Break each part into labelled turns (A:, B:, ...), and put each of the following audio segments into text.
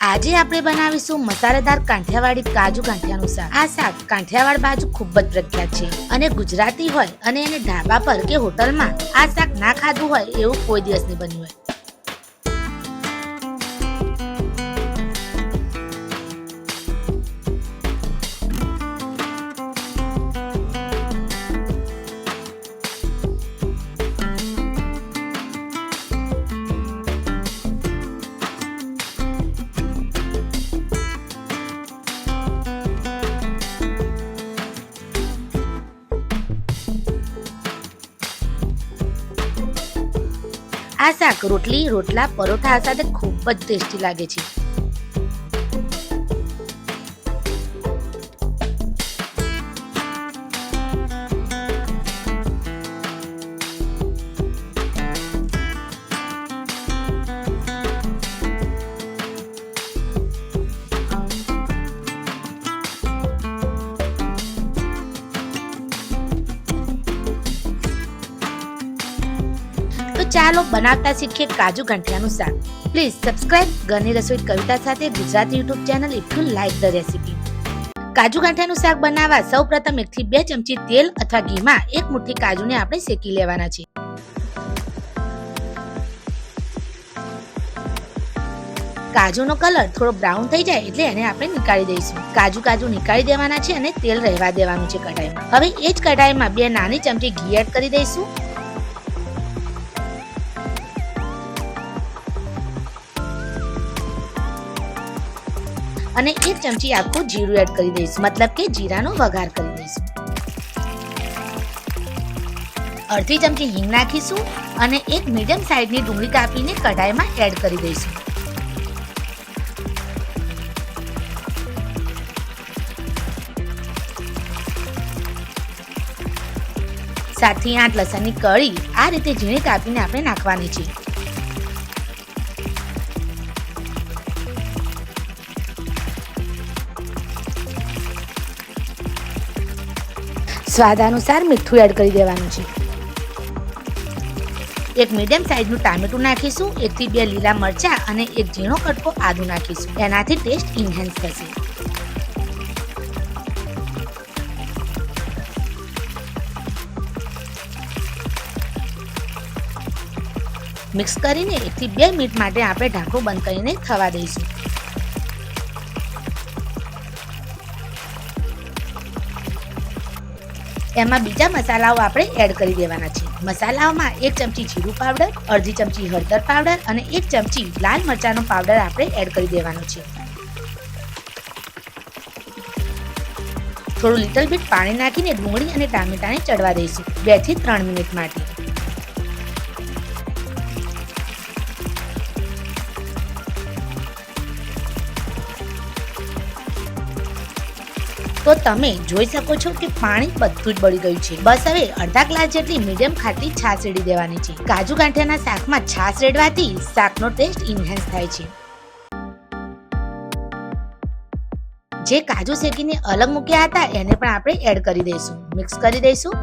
A: આજે આપણે બનાવીશું મસાલેદાર કાંઠિયાવાડી કાજુ કાંઠિયાનું શાક. આ શાક કાંઠિયાવાડ બાજુ ખૂબ જ પ્રખ્યાત છે અને ગુજરાતી હોય અને એને ઢાબા પર કે હોટલમાં આ શાક ના ખાધું હોય એવું કોઈ દિવસ નહીં બન્યું હોય. આ શાક રોટલી રોટલા પરોઠા સાથે ખૂબ જ ટેસ્ટી લાગે છે. ચાલો બનાવતા શીખીએ કાજુ ગાંઠિયાનું શાક. પ્લીઝ સબસ્ક્રાઇબ ઘરની રસોઈ કવિતા સાથે Gujarati YouTube channel if you like the recipe કાજુ ગાંઠિયાનું શાક બનાવવા સૌ પ્રથમ એકથી બે ચમચી તેલ અથવા ઘીમાં એક મુઠ્ઠી કાજુને આપણે શેકી લેવાના છે કાજુનો કલર થોડો બ્રાઉન થઈ જાય એટલે એને આપણે નીકાળી દઈશું. કાજુ કાજુ નીકાળી દેવાના છે અને તેલ રહેવા દેવાનું છે કઢાઈમાં. હવે એ જ કઢાઈમાં બે નાની ચમચી ઘી એડ કરી દઈશું. અને એક ચમચી આખું જીરું એડ કરી દઈશું. મતલબ કે જીરાનો વઘાર કરી દઈશું. અડધી ચમચી હિંગ નાખીશું અને એક મીડિયમ સાઈઝની ડુંગળી કાપીને કઢાઈમાં એડ કરી દઈશું. સાતથી આઠ લસણની કળી આ રીતે ઝીણી કાપીને આપણે નાખવાની છે. સ્વાદ અનુસાર મીઠું એડ કરી દેવાનું છે. એક મીડિયમ સાઇઝનું ટામેટું નાખીશું, એકથી બે લીલા મરચા અને એક ઝીણો કટકો આદુ નાખીશું. એનાથી ટેસ્ટ ઇન્હેન્સ થશે. મિક્સ કરીને એકથી બે મિનિટ માટે આપણે ઢાંકણું બંધ કરીને થવા દઈશું. એમાં બીજા મસાલાઓ આપણે એડ કરી દેવાના છે. મસાલાઓમાં એક ચમચી જીરું પાવડર અડધી ચમચી હળદર પાવડર અને એક ચમચી લાલ મરચાંનો પાવડર આપણે એડ કરી દેવાનો છે. થોડું લિટલ બીટ પાણી નાખીને ડુંગળી અને ટામેટાને ચડવા દઈશું. બેથી ત્રણ મિનિટ માટે. તો તમે જોઈ શકો છો કે પાણી બધું જ બળી ગયું છે. બસ હવે અડધા ગ્લાસ જેટલી મીડિયમ ખાટી છાશ રેડી દેવાની છે. કાજુ ગાંઠિયાના શાકમાં છાશ રેડવાથી શાકનો ટેસ્ટ ઇન્હેન્સ થાય છે. જે કાજુ શેકીને અલગ મૂક્યા હતા, એને પણ આપણે એડ કરી દઈશું. મિક્સ કરી દઈશું.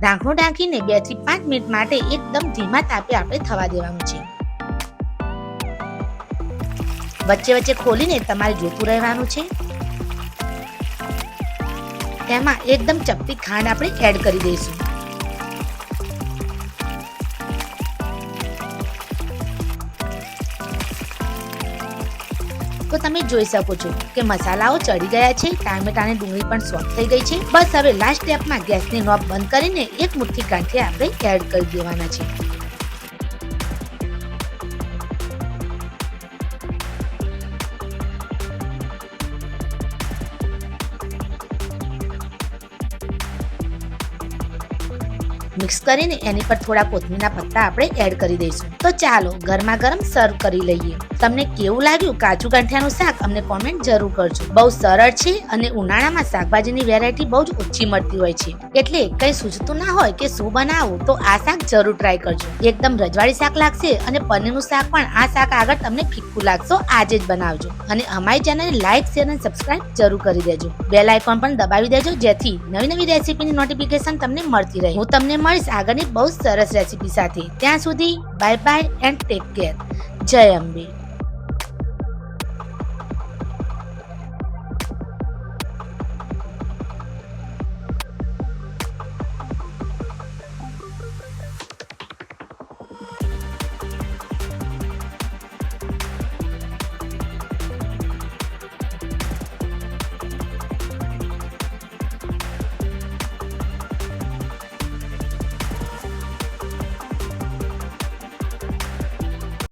A: ઢાંકણું ઢાંકીને બેથી પાંચ મિનિટ માટે એકદમ ધીમા તાપે આપણે થવા દેવાનું છે. વચ્ચે વચ્ચે ખોલીને તમારે જોતું રહેવાનું છે. તેમાં એકદમ ચપટી ખાંડ આપણે એડ કરી દઈશું. તો તમે જોઈ શકો છો કે મસાલાઓ ચડી ગયા છે, ટામેટાની ડુંગળી પણ સોફ્ટ થઈ ગઈ છે. બસ હવે લાસ્ટ સ્ટેપમાં ગેસની નોબ બંધ કરીને એક મુઠ્ઠી ગાંઠિયા આપણે એડ કરી દેવાના છે. મિક્સ કરીને એની પર થોડા કોથમીરના પત્તા આપણે એડ કરી દઈશું. તો ચાલો ગરમા ગરમ સર્વ કરી લઈએ. તમને કેવું લાગ્યું કાજુ ગાંઠિયાનું શાક અમને કોમેન્ટ જરૂર કરજો. બહુ સરળ છે અને ઉનાળામાં શાકભાજીની વેરાયટી બહુ જ ઓછી મળતી હોય છે. એટલે કઈ સૂચતું ના હોય કે શું બનાવવું તો આ શાક જરૂર ટ્રાય કરજો. એકદમ રજવાડી શાક લાગશે અને પનીરનું શાક પણ આ શાક આગળ તમને ફિક્કું લાગશે આજે જ બનાવજો. અને અમારી ચેનલ લાઈક શેર અને સબસ્ક્રાઇબ જરૂર કરી દેજો. બેલ આઇકોન પણ દબાવી દેજો જેથી નવી નવી રેસીપીની નોટિફિકેશન તમને મળતી રહે. હું તમને મળીશ આગળની બહુ સરસ રેસીપી સાથે. ત્યાં સુધી bye bye and take care જય અંબે.